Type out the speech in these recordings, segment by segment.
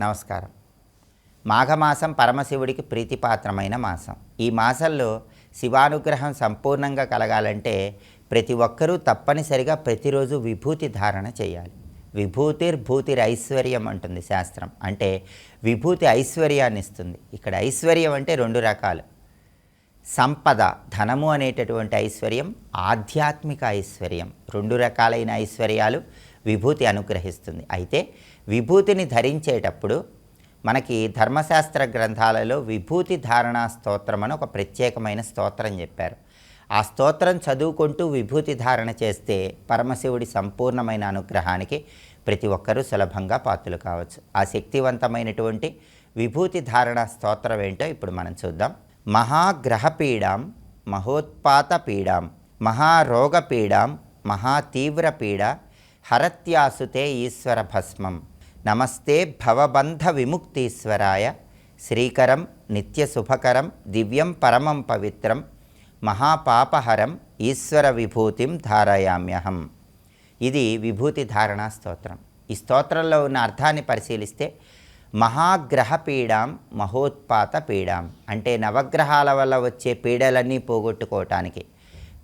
నమస్కారం. మాఘమాసం పరమశివుడికి ప్రీతిపాత్రమైన మాసం. ఈ మాసంలో శివానుగ్రహం సంపూర్ణంగా కలగాలంటే ప్రతి ఒక్కరూ తప్పనిసరిగా ప్రతిరోజు విభూతి ధారణ చేయాలి. విభూతిర్భూతిర్ ఐశ్వర్యం అంటుంది శాస్త్రం. అంటే విభూతి ఐశ్వర్యాన్ని ఇస్తుంది ఇక్కడ ఐశ్వర్యం అంటే రెండు రకాలు. సంపద ధనము అనేటటువంటి ఐశ్వర్యం ఆధ్యాత్మిక ఐశ్వర్యం. రెండు రకాలైన ఐశ్వర్యాలు విభూతి అనుగ్రహిస్తుంది. అయితే విభూతిని ధరించేటప్పుడు మనకి ధర్మశాస్త్ర గ్రంథాలలో విభూతి ధారణా స్తోత్రం అని ఒక ప్రత్యేకమైన స్తోత్రం చెప్పారు. ఆ స్తోత్రం చదువుకుంటూ విభూతి ధారణ చేస్తే పరమశివుడి సంపూర్ణమైన అనుగ్రహానికి ప్రతి ఒక్కరూ సులభంగా పాత్రలు కావచ్చు. ఆ శక్తివంతమైనటువంటి విభూతి ధారణ స్తోత్రం ఏంటో ఇప్పుడు మనం చూద్దాం. మహాగ్రహపీడాం మహోత్పాతపీడాం మహారోగపీడాం మహాతీవ్రపీడ హరత్యాసుతే ఈశ్వర భస్మం నమస్తే భవబంధ విముక్తీశ్వరాయ శ్రీకరం నిత్యశుభకరం దివ్యం పరమం పవిత్రం మహాపాపహరం ఈశ్వర విభూతిం ధారయామ్యహం. ఇది విభూతి ధారణా స్తోత్రం. ఈ స్తోత్రంలో ఉన్న అర్థాన్ని పరిశీలిస్తే మహాగ్రహపీడాం మహోత్పాత పీడాం. అంటే నవగ్రహాల వల్ల వచ్చే పీడలన్నీ పోగొట్టుకోవటానికి.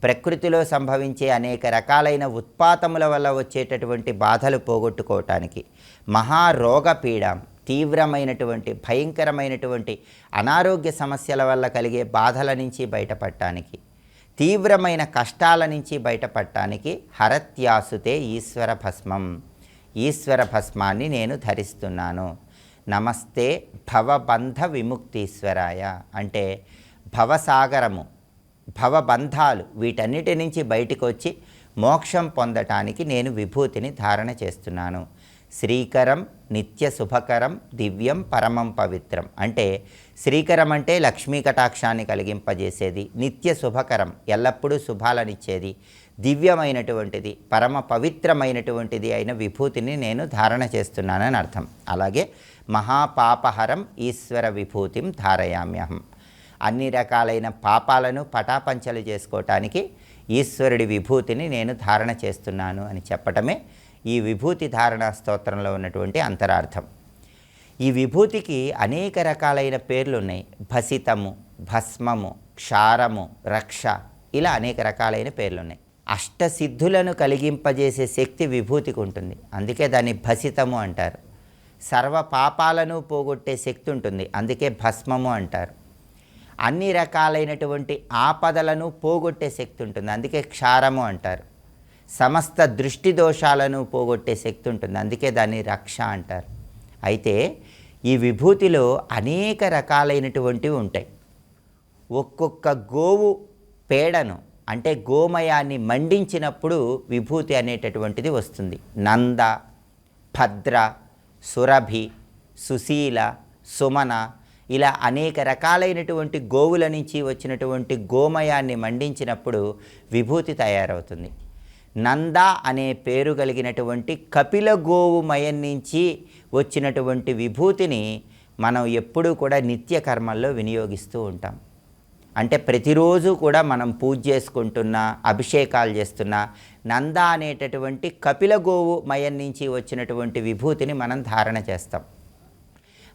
ప్రకృతిలో సంభవించే అనేక రకాలైన ఉత్పాతముల వల్ల వచ్చేటటువంటి బాధలు పోగొట్టుకోవటానికి. మహారోగ పీడాం తీవ్రమైనటువంటి భయంకరమైనటువంటి అనారోగ్య సమస్యల వల్ల కలిగే బాధల నుంచి బయటపడటానికి. తీవ్రమైన కష్టాల నుంచి బయటపడటానికి హరత్యాసుతే ఈశ్వర భస్మం. ఈశ్వర భస్మాన్ని నేను ధరిస్తున్నాను. నమస్తే భవబంధ విముక్తీశ్వరాయ అంటే భవసాగరము భవబంధాలు వీటన్నిటి నుంచి బయటకు వచ్చి మోక్షం పొందటానికి నేను విభూతిని ధారణ చేస్తున్నాను. శ్రీకరం నిత్య శుభకరం దివ్యం పరమం పవిత్రం అంటే శ్రీకరం అంటే లక్ష్మీ కటాక్షాన్ని కలిగింపజేసేది నిత్య శుభకరం ఎల్లప్పుడూ శుభాలనిచ్చేది దివ్యమైనటువంటిది పరమ పవిత్రమైనటువంటిది అయిన విభూతిని నేను ధారణ చేస్తున్నానని అర్థం. అలాగే మహాపాపహరం ఈశ్వర విభూతిం ధారయామ్యహం. అన్ని రకాలైన పాపాలను పటాపంచలు చేసుకోవటానికి ఈశ్వరుడి విభూతిని నేను ధారణ చేస్తున్నాను అని చెప్పటమే ఈ విభూతి ధారణ స్తోత్రంలో ఉన్నటువంటి అంతరార్థం. ఈ విభూతికి అనేక రకాలైన పేర్లు ఉన్నాయి భసితము భస్మము క్షారము రక్ష ఇలా అనేక రకాలైన పేర్లు ఉన్నాయి అష్టసిద్ధులను కలిగింపజేసే శక్తి విభూతికి ఉంటుంది. అందుకే దాన్ని భసితము అంటారు. సర్వ పాపాలను పోగొట్టే శక్తి ఉంటుంది. అందుకే భస్మము అంటారు. అన్ని రకాలైనటువంటి ఆపదలను పోగొట్టే శక్తి ఉంటుంది. అందుకే క్షారము అంటారు. సమస్త దృష్టి దోషాలను పోగొట్టే శక్తి ఉంటుంది. అందుకే దాన్ని రక్ష అంటారు. అయితే ఈ విభూతిలో అనేక రకాలైనటువంటివి ఉంటాయి. ఒక్కొక్క గోవు పేడను అంటే గోమయాన్ని మండించినప్పుడు విభూతి అనేటటువంటిది వస్తుంది. నంద భద్ర సురభి సుశీల సుమన ఇలా అనేక రకాలైనటువంటి గోవుల నుంచి వచ్చినటువంటి గోమయాన్ని మండించినప్పుడు విభూతి తయారవుతుంది. నంద అనే పేరు కలిగినటువంటి కపిల గోవు మయం నుంచి వచ్చినటువంటి విభూతిని మనం ఎప్పుడూ కూడా నిత్య కర్మల్లో వినియోగిస్తూ ఉంటాం. అంటే ప్రతిరోజు కూడా మనం పూజ చేసుకుంటున్నా అభిషేకాలు చేస్తున్నా నంద అనేటటువంటి కపిల గోవు మయం నుంచి వచ్చినటువంటి విభూతిని మనం ధారణ చేస్తాం.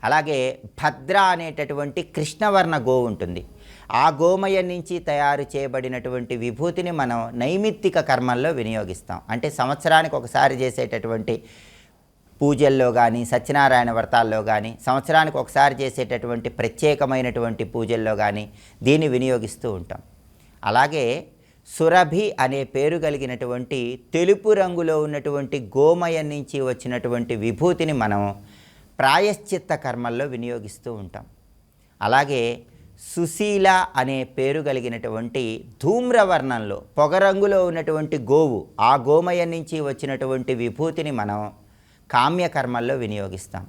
అలాగే భద్ర అనేటటువంటి కృష్ణవర్ణ గోవు ఉంటుంది. ఆ గోమయం నుంచి తయారు చేయబడినటువంటి విభూతిని మనం నైమిత్తిక కర్మల్లో వినియోగిస్తాం. అంటే సంవత్సరానికి ఒకసారి చేసేటటువంటి పూజల్లో కానీ సత్యనారాయణ వ్రతాల్లో కానీ సంవత్సరానికి ఒకసారి చేసేటటువంటి ప్రత్యేకమైనటువంటి పూజల్లో కానీ దీన్ని వినియోగిస్తూ ఉంటాం. అలాగే సురభి అనే పేరు కలిగినటువంటి తెలుపు రంగులో ఉన్నటువంటి గోమయం నుంచి వచ్చినటువంటి విభూతిని మనం ప్రాయశ్చిత్త కర్మల్లో వినియోగిస్తూ ఉంటాం. అలాగే సుశీల అనే పేరు కలిగినటువంటి ధూమ్రవర్ణంలో పొగరంగులో ఉన్నటువంటి గోవు ఆ గోమయం నుంచి వచ్చినటువంటి విభూతిని మనం కామ్యకర్మల్లో వినియోగిస్తాం.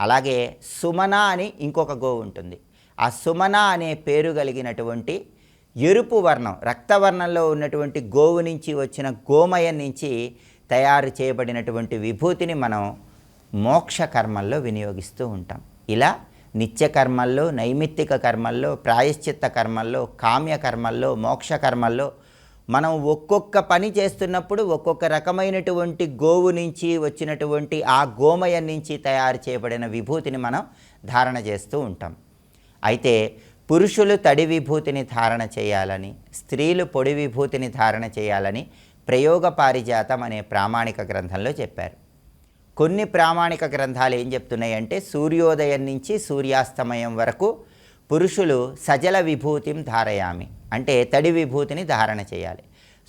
అలాగే సుమన అని ఇంకొక గోవు ఉంటుంది. ఆ సుమన అనే పేరు కలిగినటువంటి ఎరుపు వర్ణం రక్తవర్ణంలో ఉన్నటువంటి గోవు నుంచి వచ్చిన గోమయం నుంచి తయారు చేయబడినటువంటి విభూతిని మనం మోక్ష కర్మల్లో వినియోగిస్తూ ఉంటాం. ఇలా నిత్య కర్మల్లో నైమిత్తిక కర్మల్లో ప్రాయశ్చిత్త కర్మల్లో కామ్య కర్మల్లో మోక్ష కర్మల్లో మనం ఒక్కొక్క పని చేస్తున్నప్పుడు ఒక్కొక్క రకమైనటువంటి గోవు నుంచి వచ్చినటువంటి ఆ గోమయం నుంచి తయారు చేయబడిన విభూతిని మనం ధారణ చేస్తూ ఉంటాం. అయితే పురుషులు తడి విభూతిని ధారణ చేయాలని స్త్రీలు పొడి విభూతిని ధారణ చేయాలని ప్రయోగ పారిజాతం అనే ప్రామాణిక గ్రంథంలో చెప్పారు. కొన్ని ప్రామాణిక గ్రంథాలు ఏం చెప్తున్నాయంటే సూర్యోదయం నుంచి సూర్యాస్తమయం వరకు పురుషులు సజల విభూతిం ధారయామి. అంటే తడి విభూతిని ధారణ చేయాలి.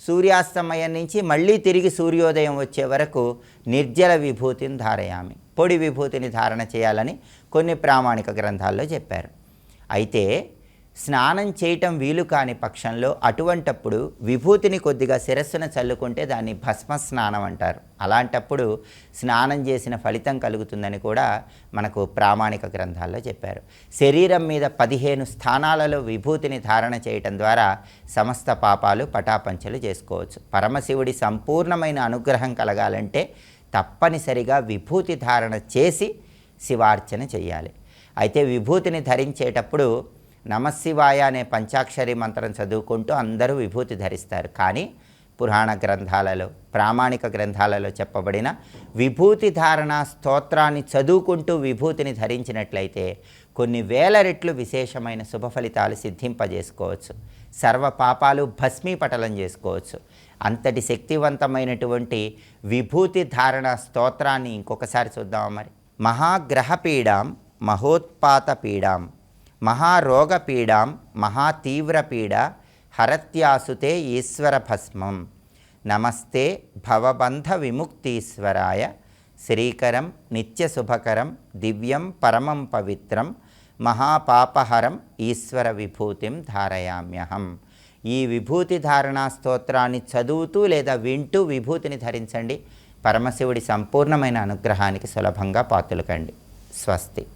సూర్యాస్తమయం నుంచి మళ్ళీ తిరిగి సూర్యోదయం వచ్చే వరకు నిర్జల విభూతిని ధారయామి. పొడి విభూతిని ధారణ చేయాలని కొన్ని ప్రామాణిక గ్రంథాల్లో చెప్పారు. అయితే స్నానం చేయటం వీలు కాని పక్షంలో అటువంటప్పుడు విభూతిని కొద్దిగా శిరస్సున చల్లుకుంటే దాన్ని భస్మ స్నానం అంటారు. అలాంటప్పుడు స్నానం చేసిన ఫలితం కలుగుతుందని కూడా మనకు ప్రామాణిక గ్రంథాల్లో చెప్పారు. శరీరం మీద పదిహేను స్థానాలలో విభూతిని ధారణ చేయటం ద్వారా సమస్త పాపాలు పటాపంచలు చేసుకోవచ్చు. పరమశివుడి సంపూర్ణమైన అనుగ్రహం కలగాలంటే తప్పనిసరిగా విభూతి ధారణ చేసి శివార్చన చేయాలి. అయితే విభూతిని ధరించేటప్పుడు నమశివాయ అనే పంచాక్షరి మంత్రం చదువుకుంటూ అందరూ విభూతి ధరిస్తారు. కానీ పురాణ గ్రంథాలలో ప్రామాణిక గ్రంథాలలో చెప్పబడిన విభూతి ధారణ స్తోత్రాన్ని చదువుకుంటూ విభూతిని ధరించినట్లయితే కొన్ని వేల రెట్లు విశేషమైన శుభ ఫలితాలు సిద్ధింపజేసుకోవచ్చు. సర్వ పాపాలు భస్మీపటలం చేసుకోవచ్చు. అంతటి శక్తివంతమైనటువంటి విభూతి ధారణ స్తోత్రాన్ని ఇంకొకసారి చూద్దాం మరి? మహాగ్రహపీడాం మహోత్పాతపీడాం మహారోగపీడాం మహాతీవ్రపీడ హరత్యాసుతే ఈశ్వర భస్మం నమస్తే భవబంధ విముక్తీశ్వరాయ శ్రీకరం నిత్యశుభకరం దివ్యం పరమం పవిత్రం మహాపాపహరం ఈశ్వర విభూతిం ధారయామ్యహం. ఈ విభూతి ధారణా స్తోత్రాన్ని చదువుతూ లేదా వింటూ విభూతిని ధరించండి. పరమశివుడి సంపూర్ణమైన అనుగ్రహానికి సులభంగా పాతులకండి. స్వస్తి.